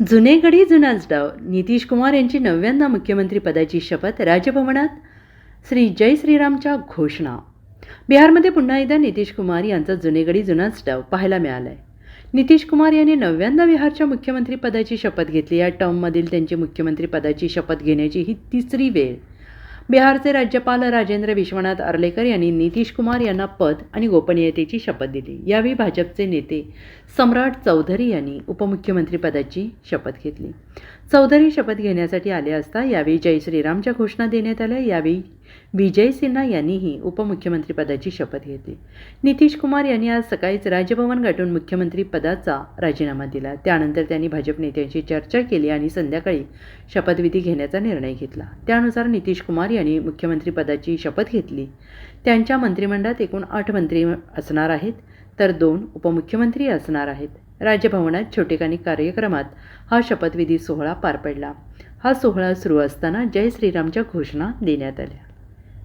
जुनेगडी जुनाच डाव नितीश कुमार यांची नव्यांदा मुख्यमंत्रीपदाची शपथ राजभवनात श्री जय श्रीरामच्या घोषणा. बिहारमध्ये पुन्हा एकदा नितीश कुमार यांचा जुनेगडी जुनाच डाव पाहायला मिळाला आहे नितीश कुमार यांनी नव्यांदा बिहारच्या मुख्यमंत्रीपदाची शपथ घेतली. या टर्ममधील त्यांची मुख्यमंत्रीपदाची शपथ घेण्याची ही तिसरी वेळ. बिहारचे राज्यपाल राजेंद्र विश्वनाथ अर्लेकर यांनी नितीश कुमार यांना पद आणि गोपनीयतेची शपथ दिली. यावेळी भाजपचे नेते सम्राट चौधरी यांनी उपमुख्यमंत्रीपदाची शपथ घेतली. चौधरी शपथ घेण्यासाठी आले असता यावेळी जय श्रीरामच्या घोषणा देण्यात आल्या. यावेळी विजय सिन्हा यांनीही उपमुख्यमंत्रीपदाची शपथ घेतली. नितीश कुमार यांनी आज सकाळीच राजभवन गाठून मुख्यमंत्रीपदाचा राजीनामा दिला. त्यानंतर त्यांनी भाजप नेत्यांशी चर्चा केली आणि संध्याकाळी शपथविधी घेण्याचा निर्णय घेतला. त्यानुसार नितीश कुमार यांनी मुख्यमंत्रीपदाची शपथ घेतली. त्यांच्या मंत्रिमंडळात एकूण आठ मंत्री असणार आहेत तर दोन उपमुख्यमंत्री असणार आहेत. राजभवनात छोटेखानी कार्यक्रमात हा शपथविधी सोहळा पार पडला. हा सोहळा सुरू असताना जय श्रीरामच्या घोषणा देण्यात आल्या.